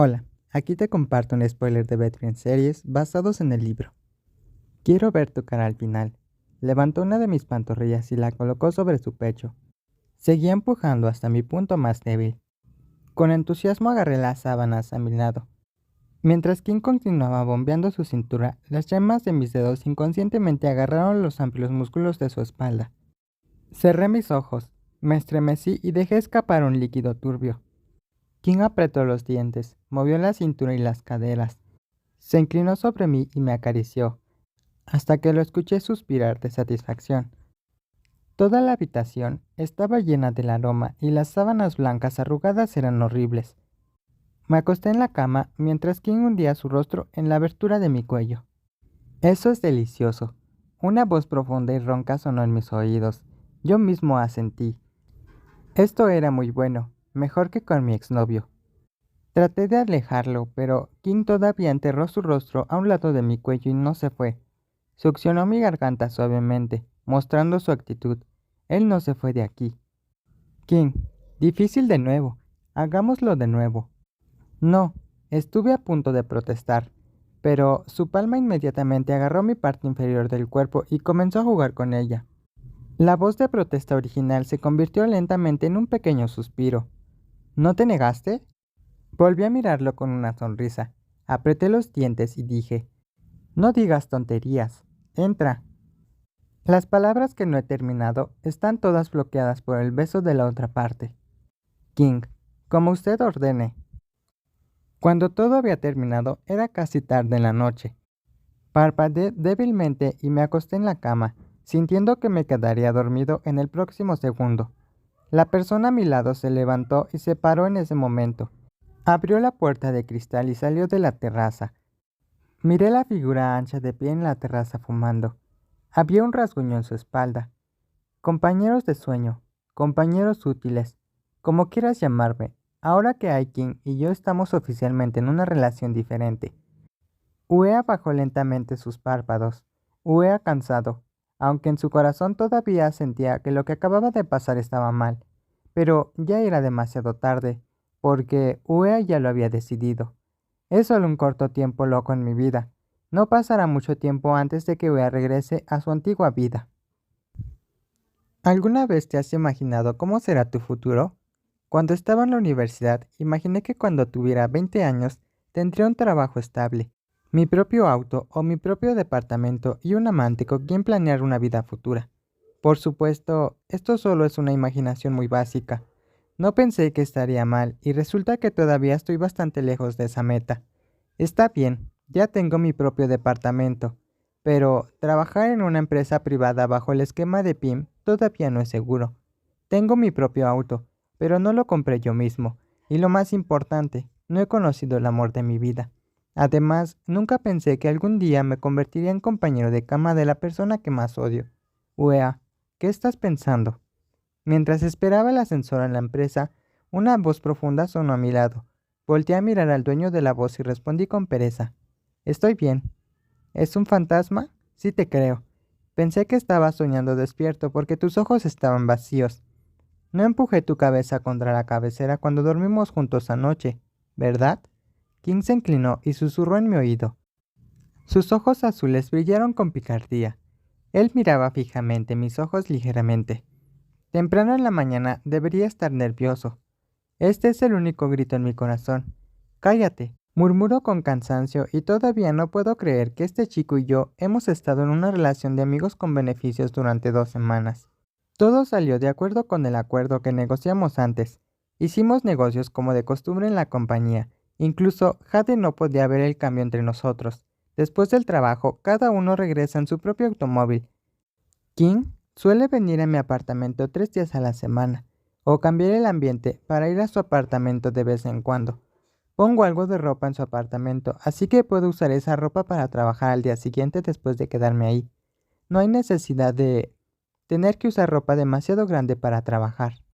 Hola, aquí te comparto un spoiler de Veteran Series basados en el libro. Quiero ver tu cara al final. Levantó una de mis pantorrillas y la colocó sobre su pecho. Seguía empujando hasta mi punto más débil. Con entusiasmo agarré las sábanas a mi lado. Mientras King continuaba bombeando su cintura, las llamas de mis dedos inconscientemente agarraron los amplios músculos de su espalda. Cerré mis ojos, me estremecí y dejé escapar un líquido turbio. King apretó los dientes, movió la cintura y las caderas. Se inclinó sobre mí y me acarició, hasta que lo escuché suspirar de satisfacción. Toda la habitación estaba llena del aroma y las sábanas blancas arrugadas eran horribles. Me acosté en la cama mientras King hundía su rostro en la abertura de mi cuello. Eso es delicioso. Una voz profunda y ronca sonó en mis oídos. Yo mismo asentí. Esto era muy bueno, mejor que con mi exnovio. Traté de alejarlo, pero King todavía enterró su rostro a un lado de mi cuello y no se fue. Succionó mi garganta suavemente, mostrando su actitud. Él no se fue de aquí. King, difícil de nuevo. Hagámoslo de nuevo. No, estuve a punto de protestar, pero su palma inmediatamente agarró mi parte inferior del cuerpo y comenzó a jugar con ella. La voz de protesta original se convirtió lentamente en un pequeño suspiro. ¿No te negaste? Volví a mirarlo con una sonrisa. Apreté los dientes y dije, No digas tonterías. Entra. Las palabras que no he terminado están todas bloqueadas por el beso de la otra parte. King, como usted ordene. Cuando todo había terminado, era casi tarde en la noche. Parpadeé débilmente y me acosté en la cama, sintiendo que me quedaría dormido en el próximo segundo. La persona a mi lado se levantó y se paró en ese momento. Abrió la puerta de cristal y salió de la terraza. Miré la figura ancha de pie en la terraza fumando. Había un rasguño en su espalda. Compañeros de sueño, compañeros útiles, como quieras llamarme, ahora que Aikin y yo estamos oficialmente en una relación diferente. Uea bajó lentamente sus párpados. Uea cansado, aunque en su corazón todavía sentía que lo que acababa de pasar estaba mal, pero ya era demasiado tarde, porque Uea ya lo había decidido. Es solo un corto tiempo loco en mi vida. No pasará mucho tiempo antes de que Uea regrese a su antigua vida. ¿Alguna vez te has imaginado cómo será tu futuro? Cuando estaba en la universidad, imaginé que cuando tuviera 20 años tendría un trabajo estable, mi propio auto o mi propio departamento y un amante con quien planear una vida futura. Por supuesto, esto solo es una imaginación muy básica. No pensé que estaría mal y resulta que todavía estoy bastante lejos de esa meta. Está bien, ya tengo mi propio departamento, pero trabajar en una empresa privada bajo el esquema de PIM todavía no es seguro. Tengo mi propio auto, pero no lo compré yo mismo, y lo más importante, no he conocido el amor de mi vida. Además, nunca pensé que algún día me convertiría en compañero de cama de la persona que más odio. Uea, ¿qué estás pensando? Mientras esperaba el ascensor en la empresa, una voz profunda sonó a mi lado. Volté a mirar al dueño de la voz y respondí con pereza. Estoy bien. ¿Es un fantasma? Sí te creo. Pensé que estabas soñando despierto porque tus ojos estaban vacíos. No empujé tu cabeza contra la cabecera cuando dormimos juntos anoche, ¿verdad? King se inclinó y susurró en mi oído. Sus ojos azules brillaron con picardía. Él miraba fijamente mis ojos ligeramente. Temprano en la mañana debería estar nervioso. Este es el único grito en mi corazón. Cállate, murmuró con cansancio y todavía no puedo creer que este chico y yo hemos estado en una relación de amigos con beneficios durante dos semanas. Todo salió de acuerdo con el acuerdo que negociamos antes. Hicimos negocios como de costumbre en la compañía Incluso Jade no podía ver el cambio entre nosotros. Después del trabajo, cada uno regresa en su propio automóvil. King suele venir a mi apartamento tres días a la semana, o cambiar el ambiente para ir a su apartamento de vez en cuando. Pongo algo de ropa en su apartamento, así que puedo usar esa ropa para trabajar al día siguiente después de quedarme ahí. No hay necesidad de tener que usar ropa demasiado grande para trabajar.